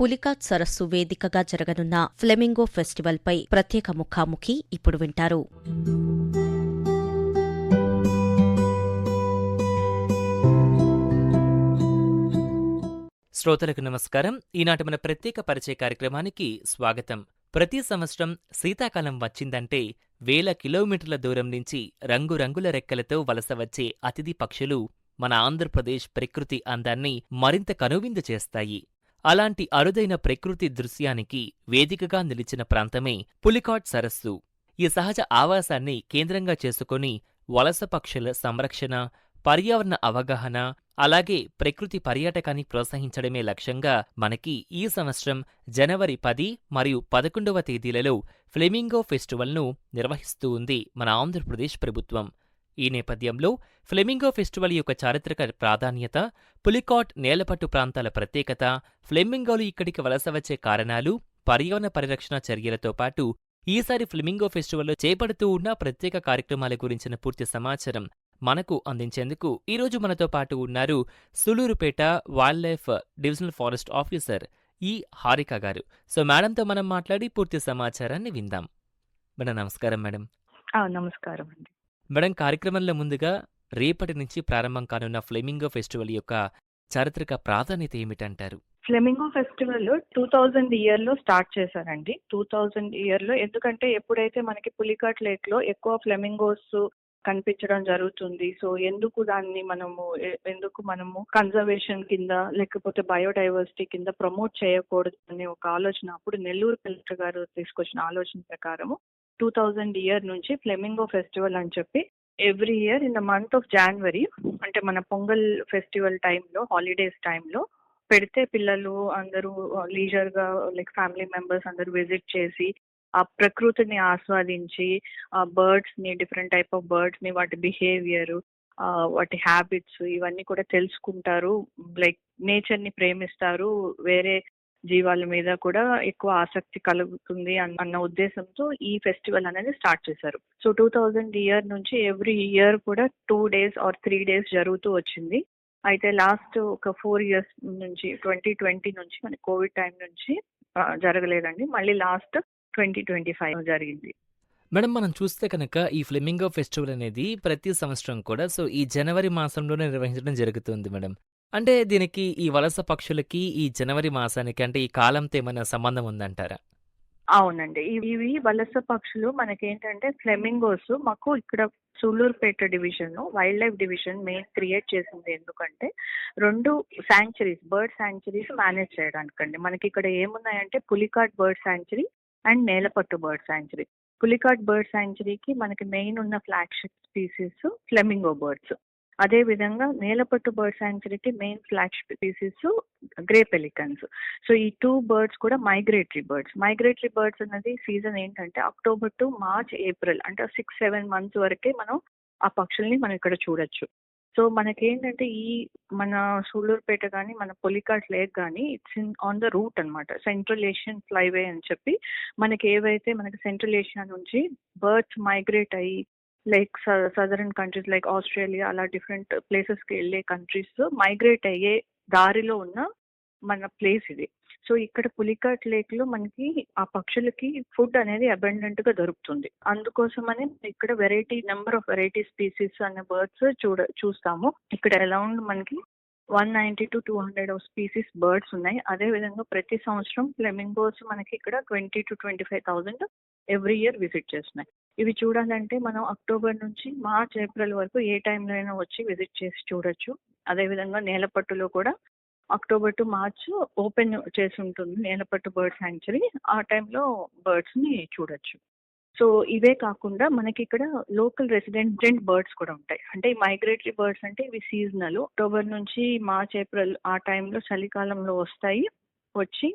పులికాత్ సరస్సు వేదికగా జరగనున్న ఫ్లెమింగో ఫెస్టివల్పై ప్రత్యేక ముఖాముఖి ఇప్పుడు వింటారు. శ్రోతలకు నమస్కారం. ఈనాటి మన ప్రత్యేక పరిచయ కార్యక్రమానికి స్వాగతం. ప్రతి సంవత్సరం శీతాకాలం వచ్చిందంటే వేల కిలోమీటర్ల దూరం నుంచి రంగురంగుల రెక్కలతో వలస వచ్చే అతిథి పక్షులు మన ఆంధ్రప్రదేశ్ ప్రకృతి అందాన్ని మరింత కనువిందు చేస్తాయి. అలాంటి అరుదైన ప్రకృతి దృశ్యానికి వేదికగా నిలిచిన ప్రాంతమే పులికాట్ సరస్సు. ఈ సహజ ఆవాసాన్ని కేంద్రంగా చేసుకొని వలస పక్షుల సంరక్షణ పర్యావరణ అవగాహన అలాగే ప్రకృతి పర్యాటకాన్ని ప్రోత్సహించడమే లక్ష్యంగా మనకి ఈ సంవత్సరం జనవరి పది మరియు పదకొండవ తేదీలలో ఫ్లెమింగో ఫెస్టివల్ను నిర్వహిస్తూ ఉంది మన ఆంధ్రప్రదేశ్ ప్రభుత్వం. ఈ నేపథ్యంలో ఫ్లెమింగో ఫెస్టివల్ యొక్క చారిత్రక ప్రాధాన్యత పులికాట్ నేలపట్టు ప్రాంతాల ప్రత్యేకత ఫ్లెమింగోలు ఇక్కడికి వలస వచ్చే కారణాలు పర్యావరణ పరిరక్షణ చర్యలతో పాటు ఈసారి ఫ్లెమింగో ఫెస్టివల్లో చేపడుతూ ఉన్న ప్రత్యేక కార్యక్రమాల గురించిన పూర్తి సమాచారం మనకు అందించేందుకు ఈరోజు మనతో పాటు ఉన్నారు Sullurpeta wild life divisional forest officer ఈ హారిక గారు. సో మేడంతో మనం మాట్లాడి పూర్తి సమాచారాన్ని విందాం. మేడం నమస్కారం మేడం. నమస్కారం అండి. మేడం కార్యక్రమంలో ముందుగా రేపటి నుంచి ప్రారంభం కానున్న ఫ్లెమింగో ఫెస్టివల్ యొక్క చారిత్రక ప్రాధాన్యత ఏమిటంటారు? ఫ్లెమింగో ఫెస్టివల్ టూ థౌజండ్ ఇయర్లో స్టార్ట్ చేశారండి. టూ థౌజండ్ ఇయర్లో ఎందుకంటే ఎప్పుడైతే మనకి పులికాట్ లేక్లో ఎక్కువ ఫ్లెమింగోస్ కనిపించడం జరుగుతుంది సో ఎందుకు దాన్ని మనము ఎందుకు మనము కన్జర్వేషన్ కింద లేకపోతే బయోడైవర్సిటీ కింద ప్రమోట్ చేయకూడదు అనే ఒక ఆలోచన అప్పుడు నెల్లూరు కలెక్టర్ గారు తీసుకొచ్చిన ఆలోచన ప్రకారము టూ థౌజండ్ ఇయర్ నుంచి ఫ్లెమింగో ఫెస్టివల్ అని చెప్పి every year in the month of January అంటే మన పొంగల్ ఫెస్టివల్ టైంలో హాలిడేస్ టైంలో పెడితే పిల్లలు అందరూ uh, లీజర్గా లైక్ ఫ్యామిలీ మెంబర్స్ అందరూ విజిట్ చేసి ఆ ప్రకృతిని ఆస్వాదించి ఆ బర్డ్స్ని డిఫరెంట్ టైప్ ఆఫ్ బర్డ్స్ని వాటి బిహేవియర్ వాటి హ్యాబిట్స్ ఇవన్నీ కూడా తెలుసుకుంటారు. లైక్ నేచర్ని ప్రేమిస్తారు. వేరే జీవాల మీద కూడా ఎక్కువ ఆసక్తి కలుగుతుంది అన్న ఉద్దేశంతో ఈ ఫెస్టివల్ అనేది స్టార్ట్ చేశారు. సో టూ థౌజండ్ ఇయర్ నుంచి ఎవ్రీ ఇయర్ కూడా two days or three days జరుగుతూ వచ్చింది. అయితే లాస్ట్ ఒక ఫోర్ ఇయర్స్ నుంచి ట్వంటీ ట్వంటీ నుంచి మన కోవిడ్ టైం నుంచి జరగలేదండి. మళ్ళీ లాస్ట్ ట్వంటీ ట్వంటీ ఫైవ్ జరిగింది. మేడం మనం చూస్తే కనుక ఈ ఫ్లెమింగో ఫెస్టివల్ అనేది ప్రతి సంవత్సరం కూడా సో ఈ జనవరి మాసంలోనే నిర్వహించడం జరుగుతుంది మేడం. అంటే దీనికి ఈ వలస పక్షులకి ఈ జనవరి మాసానికి అంటే ఈ కాలంతో ఏమైనా సంబంధం ఉందంటారా? అవునండి. ఇవి వలస పక్షులు మనకేంటంటే ఫ్లెమింగోస్ మాకు ఇక్కడ Sullurpeta division wild life division main create చేసింది ఎందుకంటే రెండు శాంచురీస్ బర్డ్ శాంచురీస్ మేనేజ్ చేయడానికండి. మనకి ఇక్కడ ఏమున్నాయంటే Pulicat bird sanctuary and Nelapattu bird sanctuary Pulicat bird శాంచురీకి మనకి మెయిన్ ఉన్న ఫ్లాగ్షిప్ స్పీసీస్ ఫ్లెమింగో బర్డ్స్. అదే విధంగా Nelapattu bird శాంచురీకి main flag species grey pelicans so ఈ టూ బర్డ్స్ కూడా మైగ్రేటరీ బర్డ్స్ మైగ్రేటరీ బర్డ్స్ అన్నది సీజన్ ఏంటంటే అక్టోబర్ టు మార్చ్ ఏప్రిల్ అంటే six seven months వరకే మనం ఆ పక్షుల్ని మనం ఇక్కడ చూడొచ్చు. సో మనకేంటంటే ఈ మన సూళ్ళూరుపేట కానీ మన పొలికాట్ లేక్ కానీ it's in on the route అన్నమాట. సెంట్రల్ ఏషియన్ ఫ్లైవే అని చెప్పి మనకి ఏవైతే మనకి సెంట్రల్ ఏషియా నుంచి బర్డ్స్ మైగ్రేట్ అయ్యి like southern countries like Australia అలా డిఫరెంట్ ప్లేసెస్కి వెళ్ళే కంట్రీస్ మైగ్రేట్ అయ్యే దారిలో ఉన్న మన ప్లేస్ ఇది. సో ఇక్కడ పులికాట్ లేక్లో మనకి ఆ పక్షులకి ఫుడ్ అనేది అబెండెంట్గా దొరుకుతుంది. అందుకోసమని ఇక్కడ variety number of variety species అనే బర్డ్స్ చూడ చూస్తాము. ఇక్కడ అరౌండ్ మనకి one ninety to two hundred of species birds ఉన్నాయి. అదే విధంగా ప్రతి సంవత్సరం ఫ్లెమింగోస్ మనకి ఇక్కడ twenty to twenty five thousand every year visit చేస్తున్నాయి. ఇవి చూడాలంటే మనం అక్టోబర్ నుంచి మార్చ్ ఏప్రిల్ వరకు ఏ టైంలో అయినా వచ్చి విజిట్ చేసి చూడొచ్చు. అదేవిధంగా నేలపట్టులో కూడా అక్టోబర్ టు మార్చ్ ఓపెన్ చేసి ఉంటుంది నేలపట్టు బర్డ్ శాంక్చురీ ఆ టైంలో బర్డ్స్ని చూడొచ్చు. సో ఇవే కాకుండా మనకి ఇక్కడ లోకల్ రెసిడెంట్ బర్డ్స్ కూడా ఉంటాయి. అంటే మైగ్రేటరీ బర్డ్స్ అంటే ఇవి సీజనల్. అక్టోబర్ నుంచి మార్చ్ ఏప్రిల్ ఆ టైంలో చలికాలంలో వస్తాయి. వచ్చి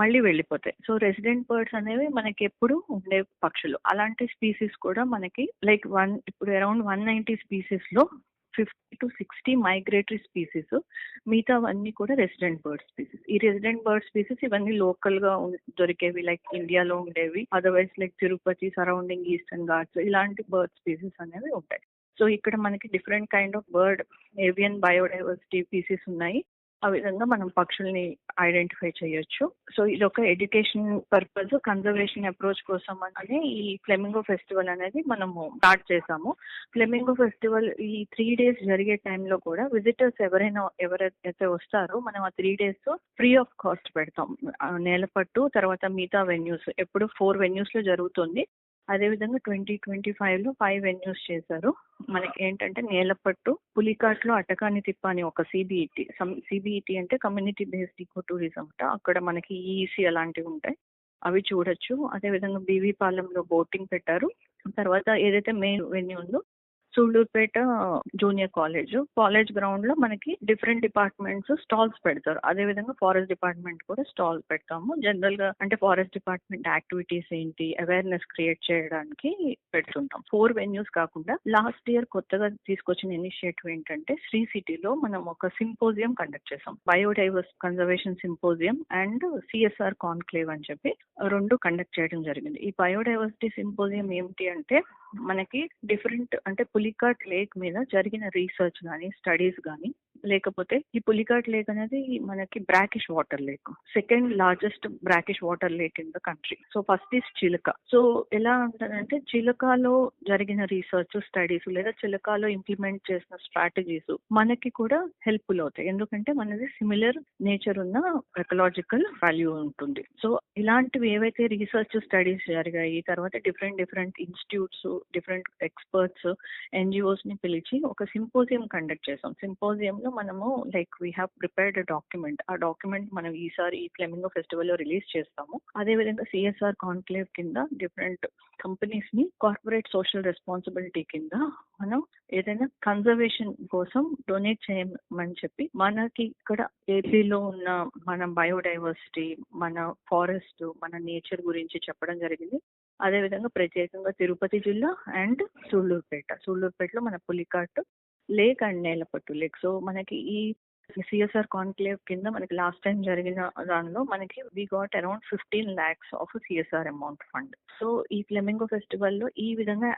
మళ్ళీ వెళ్ళిపోతాయి. సో రెసిడెంట్ బర్డ్స్ అనేవి మనకి ఎప్పుడు ఉండే పక్షులు. అలాంటి స్పీసీస్ కూడా మనకి లైక్ వన్ ఇప్పుడు around one ninety స్పీసీస్లో fifty to sixty migratory species మిగతావన్నీ కూడా రెసిడెంట్ బర్డ్ స్పీసీస్ ఈ రెసిడెంట్ బర్డ్ స్పీసీస్ ఇవన్నీ లోకల్గా దొరికేవి లైక్ ఇండియాలో ఉండేవి. Otherwise like Tirupati surrounding Eastern Ghats ఇలాంటి బర్డ్ స్పీసీస్ అనేవి ఉంటాయి. సో ఇక్కడ మనకి different kind of bird avian biodiversity pieces ఉన్నాయి. ఆ విధంగా మనం పక్షుల్ని ఐడెంటిఫై చేయొచ్చు. సో ఇది ఒక ఎడ్యుకేషన్ పర్పస్ కన్జర్వేషన్ అప్రోచ్ కోసం అని ఈ ఫ్లెమింగో ఫెస్టివల్ అనేది మనము స్టార్ట్ చేసాము. ఫ్లెమింగో ఫెస్టివల్ ఈ త్రీ డేస్ జరిగే టైంలో కూడా విజిటర్స్ ఎవరైనా ఎవరైతే వస్తారో మనం ఆ three days free of cost పెడతాం. ఆ నేలపట్టు తర్వాత మిగతా వెన్యూస్ ఎప్పుడు ఫోర్ వెన్యూస్లో జరుగుతుంది. అదేవిధంగా ట్వంటీ ట్వంటీ ఫైవ్లో ఫైవ్ వెన్యూస్ చేశారు. మనకి ఏంటంటే నేలపట్టు పులికాట్లో అటకాని తిప్ప అని ఒక సిబిఈటి సిబిఈటి అంటే కమ్యూనిటీ బేస్డ్ ఈకో టూరిజం అంట అక్కడ మనకి ఈసీ అలాంటివి ఉంటాయి. అవి చూడొచ్చు. అదేవిధంగా బీవీ పాలెంలో బోటింగ్ పెట్టారు. తర్వాత ఏదైతే మెయిన్ వెన్యూ ఉందో సూళ్ళూరుపేట జూనియర్ కాలేజ్. కాలేజ్ గ్రౌండ్లో మనకి డిఫరెంట్ డిపార్ట్మెంట్స్ స్టాల్స్ పెడతారు. అదే విధంగా ఫారెస్ట్ డిపార్ట్మెంట్ కూడా స్టాల్ పెడతాము. జనరల్గా అంటే ఫారెస్ట్ డిపార్ట్మెంట్ యాక్టివిటీస్ ఏంటి అవేర్నెస్ క్రియేట్ చేయడానికి పెడుతుంటాం. ఫోర్ వెన్యూస్ కాకుండా లాస్ట్ ఇయర్ కొత్తగా తీసుకొచ్చిన ఇనిషియేటివ్ ఏంటంటే శ్రీ సిటీలో మనం ఒక సింపోజియం కండక్ట్ చేసాం. Biodiverse conservation symposium and CSR conclave అని చెప్పి రెండు కండక్ట్ చేయడం జరిగింది. ఈ బయోడైవర్సిటీ సింపోజియం ఏమిటి అంటే మనకి డిఫరెంట్ అంటే పులికాట్ లేక్ మీద జరిగిన రీసెర్చ్ కానీ స్టడీస్ కానీ లేకపోతే ఈ పులికాట్ లేక్ అనేది మనకి brackish water lake second largest brackish water lake in the country so first is Chilika so ఎలా ఉంటుందంటే చిలకలో జరిగిన రీసెర్చ్ స్టడీస్ లేదా చిలకలో ఇంప్లిమెంట్ చేసిన స్ట్రాటజీస్ మనకి కూడా హెల్ప్ఫుల్ అవుతాయి. ఎందుకంటే మనది సిమిలర్ నేచర్ ఉన్న ఎకలాజికల్ వాల్యూ ఉంటుంది. సో ఇలాంటివి ఏవైతే రీసెర్చ్ స్టడీస్ జరిగాయి తర్వాత different different institutes different experts ఎన్జిఓస్ని పిలిచి ఒక సింపోజియం కండక్ట్ చేసాం సింపోజియం లో మనము like we have prepared document ఆ డాక్యుమెంట్ మనం ఈసారి ఈ ఫ్లెమింగో ఫెస్టివల్లో రిలీజ్ చేస్తాము. అదే విధంగా సిఎస్ఆర్ కాన్క్లేవ్ కింద డిఫరెంట్ కంపెనీస్ని కార్పొరేట్ సోషల్ రెస్పాన్సిబిలిటీ కింద మనం ఏదైనా కన్జర్వేషన్ కోసం డొనేట్ చేయమని చెప్పి మనకి ఇక్కడ ఏపీలో ఉన్న మన బయోడైవర్సిటీ మన ఫారెస్ట్ మన నేచర్ గురించి చెప్పడం జరిగింది. అదేవిధంగా ప్రత్యేకంగా తిరుపతి జిల్లా అండ్ సూళ్ళూరుపేట సూళ్ళూరుపేటలో మన Pulicat lake and Nelapattu lake so మనకి ఈ సిఎస్ఆర్ కాన్క్లేవ్ కింద మనకి లాస్ట్ టైం జరిగిన దానిలో మనకి we got around fifteen lakhs of CSR amount fund so ఈ ఫ్లెమింగో ఫెస్టివల్లో ఈ విధంగా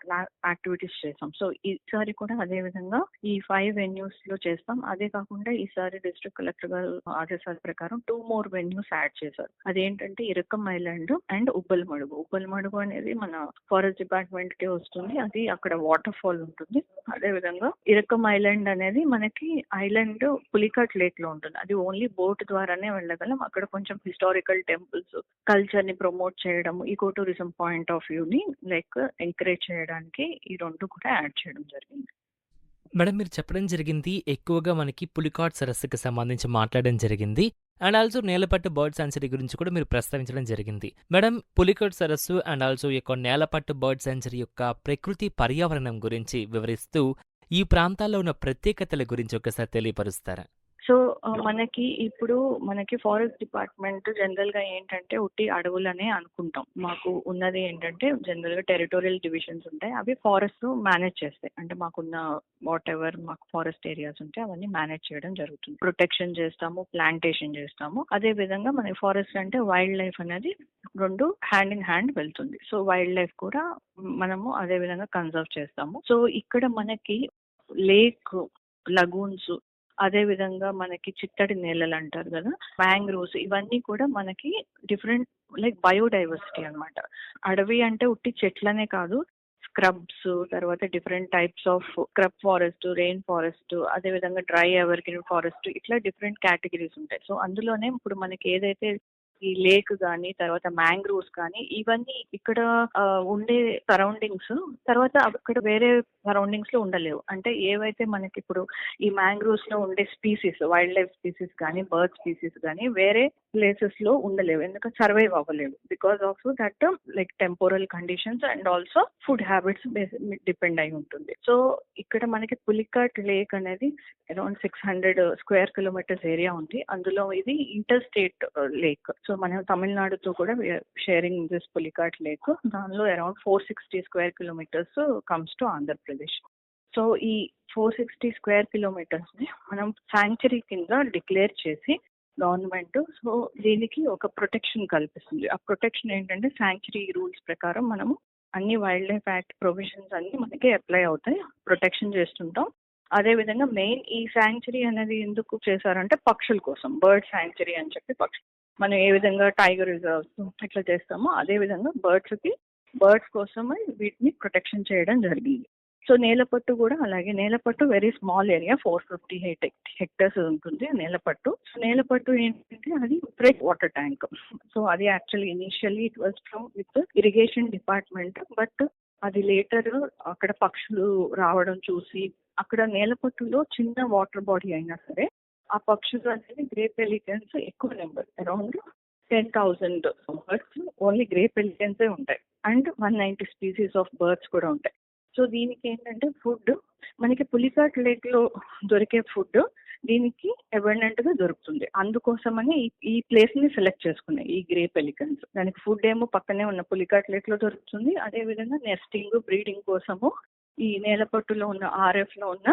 యాక్టివిటీస్ చేస్తాం సో ఈసారి కూడా అదే విధంగా ఈ ఫైవ్ వెన్యూస్లో చేస్తాం. అదే కాకుండా ఈసారి డిస్ట్రిక్ట్ కలెక్టర్ గారు ఆదేశాల ప్రకారం టూ మోర్ వెన్యూస్ యాడ్ చేశారు. అదేంటంటే ఇరకం ఐలాండ్ అండ్ ఉబ్బలమడుగు ఉబ్బలమడుగు అనేది మన ఫారెస్ట్ డిపార్ట్మెంట్కి వస్తుంది. అది అక్కడ వాటర్ ఫాల్ ఉంటుంది. అదే విధంగా ఇరకం ఐలాండ్ అనేది మనకి ఐలాండ్ పులి కట్ లేక్లో ఉంటుంది. అది ఓన్లీ బోట్ ద్వారానే వెళ్ళగలం. అక్కడ కొంచెం హిస్టారికల్ టెంపుల్స్ కల్చర్ని ప్రమోట్ చేయడం eco tourism point of view ని లైక్ ఎంకరేజ్ చేయడానికి ఈ రెండు కూడా యాడ్ చేయడం జరిగింది. మేడం మీరు చెప్పడం జరిగింది ఎక్కువగా మనకి పులికాట్ సరస్సుకి సంబంధించి మాట్లాడడం జరిగింది. And also Nelapattu bird sanctuary గురించి కూడా మీరు ప్రస్తావించడం జరిగింది. మేడం పులికాట్ సరస్సు అండ్ ఆల్సో ఈ యొక్క నేలపట్టు బర్డ్ సెంచరీ యొక్క ప్రకృతి పర్యావరణం గురించి వివరిస్తూ ఈ ప్రాంతాల్లో ఉన్న ప్రత్యేకతల గురించి ఒకసారి తెలియపరుస్తారా? సో మనకి ఇప్పుడు మనకి ఫారెస్ట్ డిపార్ట్మెంట్ జనరల్గా ఏంటంటే ఉట్టి అడవులనే అనుకుంటాం. మాకు ఉన్నది ఏంటంటే జనరల్గా టెరిటోరియల్ డివిజన్స్ ఉంటాయి. అవి ఫారెస్ట్ మేనేజ్ చేస్తాయి. అంటే మాకున్న వాట్ ఎవర్ మాకు ఫారెస్ట్ ఏరియాస్ ఉంటే అవన్నీ మేనేజ్ చేయడం జరుగుతుంది. ప్రొటెక్షన్ చేస్తాము ప్లాంటేషన్ చేస్తాము. అదే విధంగా మనకి ఫారెస్ట్ అంటే వైల్డ్ లైఫ్ అనేది రెండు హ్యాండ్ ఇన్ హ్యాండ్ వెళ్తుంది. సో వైల్డ్ లైఫ్ కూడా మనము అదే విధంగా కన్సర్వ్ చేస్తాము. సో ఇక్కడ మనకి లేక్ లగూన్స్ అదే విధంగా మనకి చిత్తడి నేలలు అంటారు కదా మ్యాంగ్రోవ్స్ ఇవన్నీ కూడా మనకి డిఫరెంట్ లైక్ బయోడైవర్సిటీ అన్నమాట. అడవి అంటే ఉట్టి చెట్లనే కాదు స్క్రబ్స్ తర్వాత different types of scrub forest rain forest అదే విధంగా డ్రై ఎవర్గ్రీన్ ఫారెస్ట్ ఇట్లా డిఫరెంట్ కేటగిరీస్ ఉంటాయి. సో అందులోనే ఇప్పుడు మనకి ఏదైతే ఈ లేక్ కానీ తర్వాత మ్యాంగ్రోవ్స్ కానీ ఇవన్నీ ఇక్కడ ఉండే సరౌండింగ్స్ తర్వాత అక్కడ వేరే సరౌండింగ్స్లో ఉండలేవు. అంటే ఏవైతే మనకి ఇప్పుడు ఈ మ్యాంగ్రోవ్స్లో ఉండే స్పీసీస్ వైల్డ్ లైఫ్ స్పీసీస్ కానీ బర్డ్ స్పీసీస్ కానీ వేరే ప్లేసెస్లో ఉండలేవు. ఎందుకంటే survive అవ్వలేవు. Because of that like temporal conditions and also food habits depend అయి ఉంటుంది. సో ఇక్కడ మనకి పులికాట్ లేక్ అనేది around six hundred square kilometres area ఉంది. అందులో ఇది ఇంటర్ స్టేట్ లేక్. సో మనం తమిళనాడుతో కూడా షేరింగ్ దిస్ పులికాట్ లేక్ దానిలో around four sixty square kilometres comes to Andhra Pradesh so ఈ ఫోర్ సిక్స్టీ స్క్వేర్ కిలోమీటర్స్ని మనం శాంక్చరీ కింద డిక్లేర్ చేసి గవర్నమెంట్ సో దీనికి ఒక ప్రొటెక్షన్ కల్పిస్తుంది. ఆ ప్రొటెక్షన్ ఏంటంటే శాంక్చరీ రూల్స్ ప్రకారం మనము అన్ని వైల్డ్ లైఫ్ యాక్ట్ ప్రొవిజన్స్ అన్ని మనకి అప్లై అవుతాయి. ప్రొటెక్షన్ చేస్తుంటాం. అదే విధంగా మెయిన్ ఈ శాంక్చురీ అనేది ఎందుకు చేశారంటే పక్షుల కోసం బర్డ్ శాంక్చురీ అని చెప్పి పక్షులు. మనం ఏ విధంగా టైగర్ రిజర్వ్స్ ఇట్లా చేస్తామో అదే విధంగా బర్డ్స్కి బర్డ్స్ కోసమే వీటిని ప్రొటెక్షన్ చేయడం జరిగింది. సో నేలపట్టు కూడా అలాగే. Nelapattu very small area four fifty eight hectares ఉంటుంది నేలపట్టు. సో నేలపట్టు ఏంటంటే అది ఫ్రెష్ వాటర్ ట్యాంక్ సో అది actually initially it was from with irrigation department but అది లేటర్ అక్కడ పక్షులు రావడం చూసి అక్కడ నేలపట్టులో చిన్న వాటర్ బాడీ అయినా సరే ఆ పక్షులు అనేది గ్రే పెలికన్స్ ఎక్కువ number around ten thousand birds only grey పెలికన్సే ఉంటాయి. And one ninety species of birds కూడా ఉంటాయి. సో దీనికి ఏంటంటే ఫుడ్ మనకి పులికాట్ లేక్లో దొరికే ఫుడ్ దీనికి అబండెంట్గా దొరుకుతుంది. అందుకోసమని ఈ- ఈ ప్లేస్ని సెలెక్ట్ చేసుకున్నాయి ఈ గ్రే పెలికన్స్. దానికి ఫుడ్ ఏమో పక్కనే ఉన్న పులికాట్ లేక్లో దొరుకుతుంది. అదే విధంగా నెస్టింగ్ బ్రీడింగ్ కోసము ఈ నేలపట్టులో ఉన్న ఆర్ఎఫ్లో ఉన్న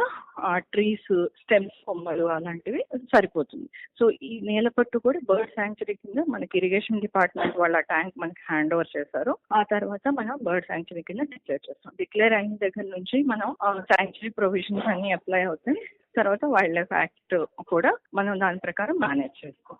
ట్రీస్ స్టెమ్స్ కొమ్మలు అలాంటివి సరిపోతుంది. సో ఈ నేలపట్టు కూడా బర్డ్ శాంక్చురీ కింద మనకి ఇరిగేషన్ డిపార్ట్మెంట్ వాళ్ళ ట్యాంక్ మనకి హ్యాండ్ ఓవర్ చేశారు. ఆ తర్వాత మనం బర్డ్ శాంక్చురీ కింద డిక్లేర్ చేస్తాం. డిక్లేర్ అయిన దగ్గర నుంచి మనం శాంక్చురీ ప్రొవిజన్స్ అన్ని అప్లై అవుతాయి. తర్వాత వైల్డ్ లైఫ్ యాక్ట్ కూడా మనం దాని ప్రకారం మేనేజ్ చేసుకోం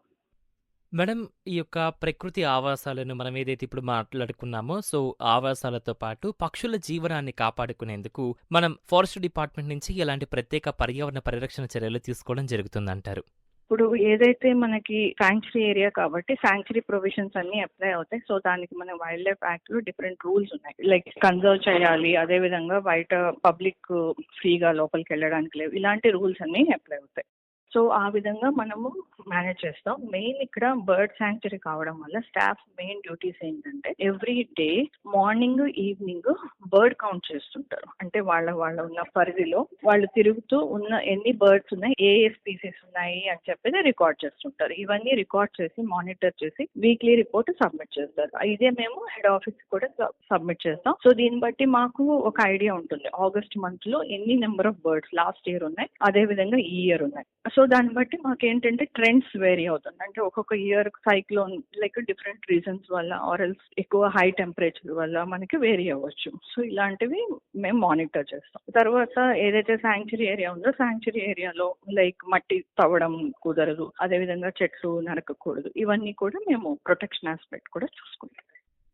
మేడం ఈ యొక్క ప్రకృతి ఆవాసాలను మనం ఏదైతే ఇప్పుడు మాట్లాడుకున్నామో సో ఆవాసాలతో పాటు పక్షుల జీవనాన్ని కాపాడుకునేందుకు మనం ఫారెస్ట్ డిపార్ట్మెంట్ నుంచి ఎలాంటి ప్రత్యేక పర్యావరణ పరిరక్షణ చర్యలు తీసుకోవడం జరుగుతుందంటారు. ఇప్పుడు ఏదైతే మనకి శాంక్చురీ ఏరియా కాబట్టి శాంక్చురీ ప్రొవిజన్స్ అన్ని అప్లై అవుతాయి. సో దానికి మన వైల్డ్ లైఫ్ యాక్ట్లో డిఫరెంట్ రూల్స్ ఉన్నాయి. లైక్ కన్సర్వ్ చేయాలి అదే విధంగా బయట పబ్లిక్ ఫ్రీగా లోపలికి వెళ్ళడానికి లేవు. ఇలాంటి రూల్స్ అన్ని అప్లై అవుతాయి. సో ఆ విధంగా మనము మేనేజ్ చేస్తాం. మెయిన్ ఇక్కడ బర్డ్ శాంక్చురీ కావడం వల్ల స్టాఫ్ మెయిన్ డ్యూటీస్ ఏంటంటే every day morning evening bird count చేస్తుంటారు. అంటే వాళ్ళ వాళ్ళ ఉన్న పరిధిలో వాళ్ళు తిరుగుతూ ఉన్న ఎన్ని బర్డ్స్ ఉన్నాయి ఏ ఏ స్పీసీస్ ఉన్నాయి అని చెప్పేది రికార్డ్ చేస్తుంటారు. ఇవన్నీ రికార్డ్ చేసి మానిటర్ చేసి వీక్లీ రిపోర్ట్ సబ్మిట్ చేస్తారు. ఇదే మేము హెడ్ ఆఫీస్ కూడా సబ్మిట్ చేస్తాం. సో దీన్ని బట్టి మాకు ఒక ఐడియా ఉంటుంది. ఆగస్ట్ మంత్లో ఎన్ని number of birds last year ఉన్నాయి అదే విధంగా ఈ ఇయర్ ఉన్నాయి. సో దాన్ని బట్టి మాకు ఏంటంటే ట్రెండ్స్ వేరీ అవుతుంది. అంటే ఒక్కొక్క year cyclone like different reasons వల్ల ఆర్ ఎల్స్ ఎక్కువ హై టెంపరేచర్ వల్ల మనకి వేరీ అవ్వచ్చు. సో ఇలాంటివి మేము మానిటర్ చేస్తాం. తర్వాత ఏదైతే శాంక్చురీ ఏరియా ఉందో శాంక్చురీ ఏరియాలో లైక్ మట్టి తవ్వడం కుదరదు. అదే విధంగా చెట్లు నరకకూడదు. ఇవన్నీ కూడా మేము ప్రొటెక్షన్ ఆస్పెక్ట్ కూడా చూసుకుంటాం.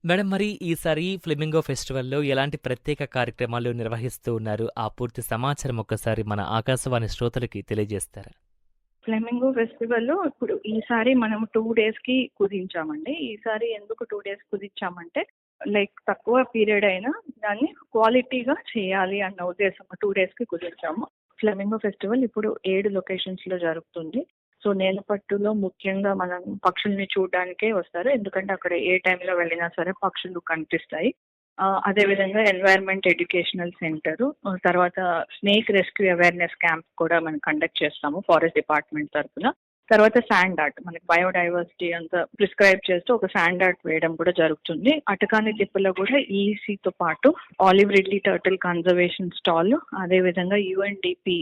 మేడం మరి ఈసారి ఫ్లెమింగో ఫెస్టివల్లో ఎలాంటి ప్రత్యేక కార్యక్రమాలు నిర్వహిస్తూ ఉన్నారు? ఆ పూర్తి సమాచారం ఒక్కసారి మన ఆకాశవాణి శ్రోతలకి తెలియజేస్తారా? ఫ్లెమింగో ఫెస్టివల్ ఇప్పుడు ఈసారి మనం టూ డేస్కి కుదించామండి. ఈసారి ఎందుకు టూ డేస్ కుదించామంటే లైక్ తక్కువ పీరియడ్ అయినా దాన్ని క్వాలిటీగా చేయాలి అన్న ఉద్దేశం టూ డేస్కి కుదించాము. ఫ్లెమింగో ఫెస్టివల్ ఇప్పుడు ఏడు లొకేషన్స్లో జరుగుతుంది. సో నేలపట్టులో ముఖ్యంగా మనం పక్షుల్ని చూడడానికే వస్తారు. ఎందుకంటే అక్కడ ఏ టైంలో వెళ్ళినా సరే పక్షులు కనిపిస్తాయి. అదేవిధంగా ఎన్వైర్న్మెంట్ ఎడ్యుకేషనల్ సెంటర్ తర్వాత స్నేక్ రెస్క్యూ అవేర్నెస్ క్యాంప్ కూడా మనం కండక్ట్ చేస్తాము ఫారెస్ట్ డిపార్ట్మెంట్ తరఫున తర్వాత శాండ్ ఆర్ట్ మనకి బయోడైవర్సిటీ అంతా ప్రిస్క్రైబ్ చేస్తూ ఒక శాండ్ ఆర్ట్ వేయడం కూడా జరుగుతుంది. అటకాని తిప్పలో కూడా ఈసీతో పాటు olive ridley turtle conservation stall అదే విధంగా యుఎన్డిపి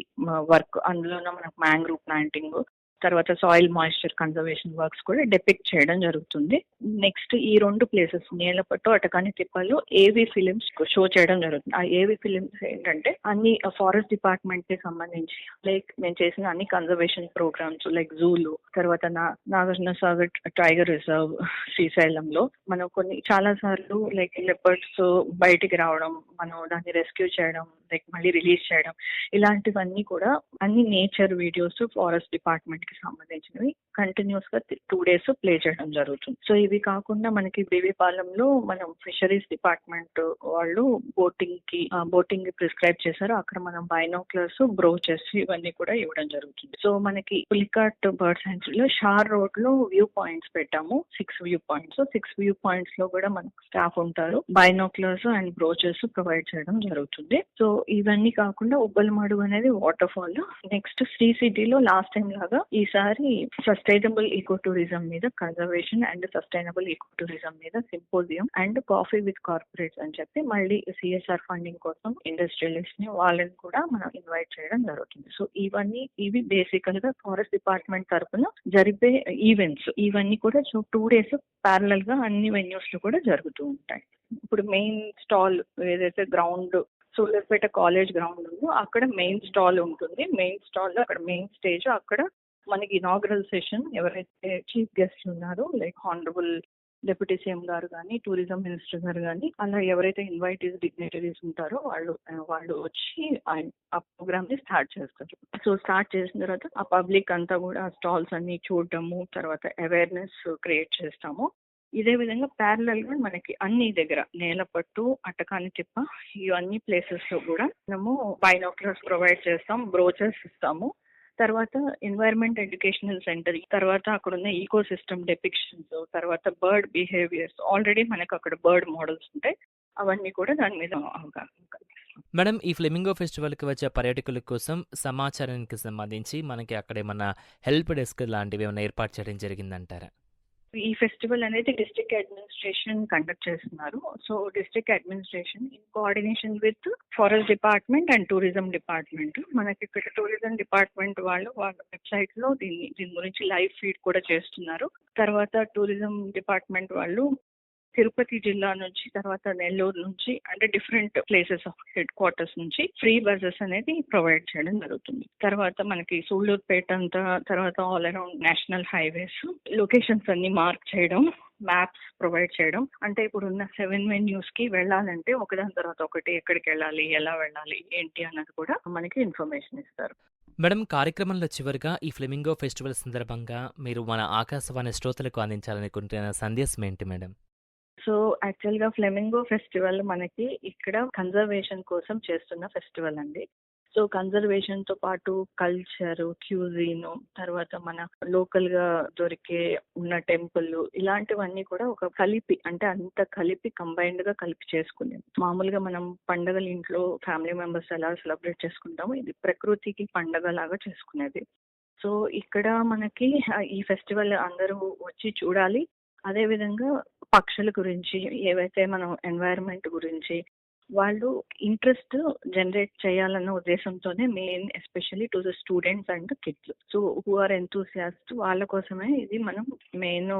వర్క్ అందులోనూ మనకు మ్యాంగ్రూవ్ ప్లాంటింగ్ తర్వాత సాయిల్ మాయిశ్చర్ కన్జర్వేషన్ వర్క్స్ కూడా డెపిక్ట్ చేయడం జరుగుతుంది. నెక్స్ట్ ఈ రెండు ప్లేసెస్ నేలపట్టు అటకాని తిప్పాలో ఏవి ఫిలిమ్స్ షో చేయడం జరుగుతుంది. ఆ ఏవి ఫిలిమ్స్ ఏంటంటే అన్ని ఫారెస్ట్ డిపార్ట్మెంట్కి సంబంధించి లైక్ మేము చేసిన అన్ని కన్జర్వేషన్ ప్రోగ్రామ్స్ లైక్ జూలు తర్వాత నా నాగార్జున సాగర్ టైగర్ రిజర్వ్ శ్రీశైలంలో మనం కొన్ని చాలా సార్లు లైక్ లెపర్డ్స్ బయటికి రావడం మనం దాన్ని రెస్క్యూ చేయడం లైక్ మళ్ళీ రిలీజ్ చేయడం. ఇలాంటివన్నీ కూడా అన్ని నేచర్ వీడియోస్ ఫారెస్ట్ డిపార్ట్మెంట్కి సంబంధించినవి కంటిన్యూస్గా టూ డేస్ ప్లే చేయడం జరుగుతుంది. సో ఇవి కాకుండా మనకి బేబీపాలెంలో మనం ఫిషరీస్ డిపార్ట్మెంట్ వాళ్ళు బోటింగ్కి బోటింగ్కి ప్రిస్క్రైబ్ చేశారు. అక్కడ మనం బైనోక్లర్స్ బ్రోచెస్ ఇవన్నీ కూడా ఇవ్వడం జరుగుతుంది. సో మనకి పులికాట్ బర్డ్ సాంచురీలో షార్ రోడ్లో వ్యూ పాయింట్స్ పెట్టాము. Six view points. Six view పాయింట్స్లో కూడా మనకు స్టాఫ్ ఉంటారు. బైనోక్లర్స్ అండ్ బ్రోచెస్ ప్రొవైడ్ చేయడం జరుగుతుంది. సో ఇవన్నీ కాకుండా ఉబ్బలమడుగు అనేది వాటర్ ఫాల్ నెక్స్ట్ శ్రీ సిటీలో లాస్ట్ టైం లాగా ఈసారి సస్టైనబుల్ ఈకో టూరిజం మీద conservation and sustainable eco tourism మీద symposium and coffee with corporates అని చెప్పి మళ్ళీ సిఎస్ఆర్ ఫండింగ్ కోసం ఇండస్ట్రియలిస్ట్ని వాళ్ళని కూడా మనం ఇన్వైట్ చేయడం జరుగుతుంది. సో ఇవన్నీ ఇవి బేసికల్గా ఫారెస్ట్ డిపార్ట్మెంట్ తరఫున జరిపే ఈవెంట్స్ ఇవన్నీ కూడా టూ డేస్ ప్యారలల్గా అన్ని వెన్యూస్లో కూడా జరుగుతూ ఉంటాయి. ఇప్పుడు మెయిన్ స్టాల్ ఏదైతే గ్రౌండ్ సూళ్ళూరుపేట కాలేజ్ గ్రౌండ్ ఉంది. అక్కడ మెయిన్ స్టాల్ ఉంటుంది. మెయిన్ స్టాల్లో అక్కడ మెయిన్ స్టేజ్ అక్కడ మనకి ఇనాగ్రల్ సెషన్ ఎవరైతే చీఫ్ గెస్ట్ ఉన్నారో like honourable deputy CM garu కానీ టూరిజం మినిస్టర్ గారు కానీ అలా ఎవరైతే ఇన్వైటీస్ డిగ్నిటరీస్ ఉంటారో వాళ్ళు వాళ్ళు వచ్చి ఆ- ఆ ప్రోగ్రామ్ని స్టార్ట్ చేస్తారు. సో స్టార్ట్ చేసిన తర్వాత ఆ పబ్లిక్ అంతా కూడా స్టాల్స్ అన్ని చూడటము తర్వాత అవేర్నెస్ క్రియేట్ చేస్తాము. ఇదే విధంగా ప్యారలల్గా మనకి అన్ని దగ్గర నేలపట్టు అటకాని తిప్ప అన్ని ప్లేసెస్లో కూడా మనము బైనాక్యులర్స్ ప్రొవైడ్ చేస్తాం బ్రోచర్స్ ఇస్తాము. తర్వాత ఎన్వైర్న్మెంట్ ఎడ్యుకేషనల్ సెంటర్ తర్వాత అక్కడ ఉన్న ఈకో సిస్టమ్ డెపిక్షన్స్ తర్వాత బర్డ్ బిహేవియర్స్ ఆల్రెడీ మనకు అక్కడ బర్డ్ మోడల్స్ ఉంటాయి అవన్నీ కూడా దాని మీద అవగాహన మేడం ఈ ఫ్లెమింగో ఫెస్టివల్కి వచ్చే పర్యాటకుల కోసం సమాచారానికి సంబంధించి మనకి అక్కడ ఏమన్నా హెల్ప్ డెస్క్ లాంటివి ఏమైనా ఏర్పాటు చేయడం జరిగిందంటారా? ఈ ఫెస్టివల్ అనేది డిస్ట్రిక్ట్ అడ్మినిస్ట్రేషన్ కండక్ట్ చేస్తున్నారు. So district administration in coordination with forest department and tourism department. మనకి ఇక్కడ టూరిజం డిపార్ట్మెంట్ వాళ్ళు వాళ్ళ వెబ్సైట్లో దీన్ని దీని గురించి లైవ్ ఫీడ్ కూడా చేస్తున్నారు. తర్వాత టూరిజం డిపార్ట్మెంట్ వాళ్ళు తిరుపతి జిల్లా నుంచి తర్వాత నెల్లూరు నుంచి అంటే different places of headquarters నుంచి ఫ్రీ బస్సెస్ అనేది ప్రొవైడ్ చేయడం జరుగుతుంది. తర్వాత మనకి సూళ్ళూరుపేట అంతా తర్వాత all around national highways locations అన్ని మార్క్ చేయడం మ్యాప్స్ ప్రొవైడ్ చేయడం. అంటే ఇప్పుడు ఉన్న సెవెన్ వెన్యూస్కి వెళ్ళాలంటే ఒకదాని తర్వాత ఒకటి ఎక్కడికి వెళ్ళాలి ఎలా వెళ్ళాలి ఏంటి అన్నది కూడా మనకి ఇన్ఫర్మేషన్ ఇస్తారు. మేడం కార్యక్రమంలో చివరిగా ఈ ఫ్లెమింగో ఫెస్టివల్ సందర్భంగా మీరు మన ఆకాశవాణి శ్రోతలకు అందించాలనుకుంటున్న సందేశం ఏంటి మేడం? సో యాక్చువల్గా ఫ్లెమింగో ఫెస్టివల్ మనకి ఇక్కడ కన్జర్వేషన్ కోసం చేస్తున్న ఫెస్టివల్ అండి. సో కన్జర్వేషన్తో పాటు కల్చర్ క్యూజిన్ తర్వాత మన లోకల్గా దొరికే ఉన్న టెంపుల్ ఇలాంటివన్నీ కూడా ఒక కలిపి అంటే అంత కలిపి కంబైన్డ్గా కలిపి చేసుకునేది. మామూలుగా మనం పండగలు ఇంట్లో ఫ్యామిలీ మెంబర్స్ ఎలా సెలబ్రేట్ చేసుకుంటామో ఇది ప్రకృతికి పండగ లాగా చేసుకునేది. సో ఇక్కడ మనకి ఈ ఫెస్టివల్ అందరూ వచ్చి చూడాలి. అదే విధంగా పక్షుల గురించి ఏవైతే మనం ఎన్వైరన్మెంట్ గురించి వాళ్ళు ఇంట్రెస్ట్ జనరేట్ చేయాలన్న ఉద్దేశంతోనే main especially to the students and kids so who are enthusiast వాళ్ళ కోసమే ఇది మనం మెయిన్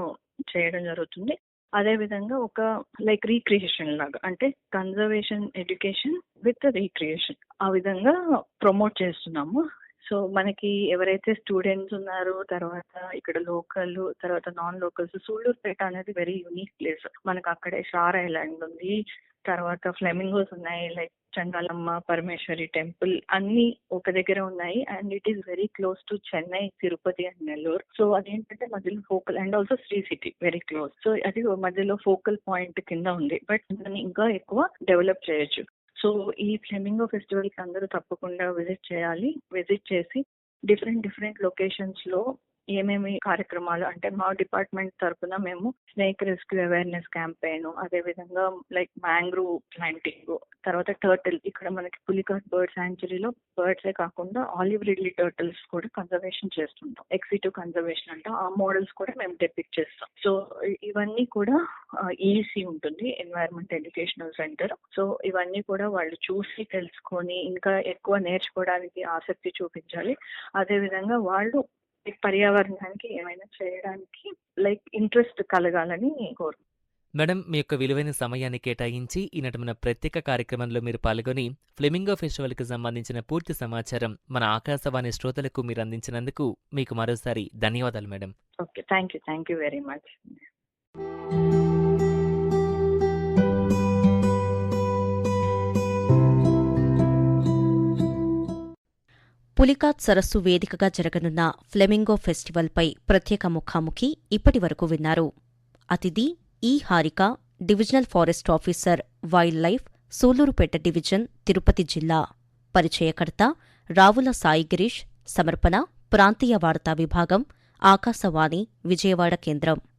చేయడం జరుగుతుంది. అదే విధంగా ఒక లైక్ రీక్రియేషన్ లాగా అంటే కన్జర్వేషన్ ఎడ్యుకేషన్ విత్ రీక్రియేషన్ ఆ విధంగా ప్రమోట్ చేస్తున్నాము. సో మనకి ఎవరైతే స్టూడెంట్స్ ఉన్నారో తర్వాత ఇక్కడ లోకల్ తర్వాత నాన్ లోకల్స్ సూళ్ళూరుపేట అనేది వెరీ యూనిక్ ప్లేస్ మనకు అక్కడే షార్ ఐలాండ్ ఉంది. తర్వాత ఫ్లెమింగోస్ ఉన్నాయి లైక్ చండాలమ్మ పరమేశ్వరి టెంపుల్ అన్ని ఒక దగ్గర ఉన్నాయి. And it is very close to Chennai Tirupati and Nellore so అదేంటంటే మధ్యలో focal and also Sri city very close so అది మధ్యలో ఫోకల్ పాయింట్ కింద ఉంది. బట్ దాన్ని ఇంకా ఎక్కువ డెవలప్ చేయొచ్చు. సో ఈ ఫ్లెమింగో ఫెస్టివల్కి అందరూ తప్పకుండా విజిట్ చేయాలి. విజిట్ చేసి డిఫరెంట్ డిఫరెంట్ లొకేషన్స్లో ఏమేమి కార్యక్రమాలు అంటే మా డిపార్ట్మెంట్ తరఫున మేము స్నేక్ రెస్క్యూ అవేర్నెస్ క్యాంపెయిన్ అదే విధంగా లైక్ మ్యాంగ్రూవ్ ప్లాంటింగ్ తర్వాత టర్టిల్ ఇక్కడ మనకి పులికాట్ బర్డ్ శాంచురీలో బర్డ్సే కాకుండా ఆలివ్ రిడ్లీ టర్టిల్స్ కూడా కన్జర్వేషన్ చేస్తుంటాం. ఎక్సిటివ్ కన్జర్వేషన్ అంటే ఆ మోడల్స్ కూడా మేము డెపిక్ చేస్తాం. సో ఇవన్నీ కూడా ఈసీ ఉంటుంది ఎన్వైరన్మెంట్ ఎడ్యుకేషనల్ సెంటర్. సో ఇవన్నీ కూడా వాళ్ళు చూసి తెలుసుకొని ఇంకా ఎక్కువ నేర్చుకోవడానికి ఆసక్తి చూపించాలి. అదే విధంగా పర్యావరణానికి ఏమైనా చేయడానికి లైక్ ఇంట్రెస్ట్ కలగాలని కోరు. మేడం మీ యొక్క విలువైన సమయాన్ని కేటాయించి ఈనాటి మన ప్రత్యేక కార్యక్రమంలో మీరు పాల్గొని ఫ్లెమింగో ఫెస్టివల్కి సంబంధించిన పూర్తి సమాచారం మన ఆకాశవాణి శ్రోతలకు మీరు అందించినందుకు మీకు మరోసారి ధన్యవాదాలు madam. Okay thank you thank you very much. Pulicat సరస్సు వేదికగా జరగనున్న ఫ్లెమింగో ఫెస్టివల్పై ప్రత్యేక ముఖాముఖి ఇప్పటి వరకు విన్నారు. అతిథి ఈ Harika divisional forest officer wildlife Sullurpeta division Tirupati జిల్లా. పరిచయకర్త రావుల సాయి గిరీష్ సమర్పణ ప్రాంతీయ వార్తా విభాగం ఆకాశవాణి విజయవాడ కేంద్రం.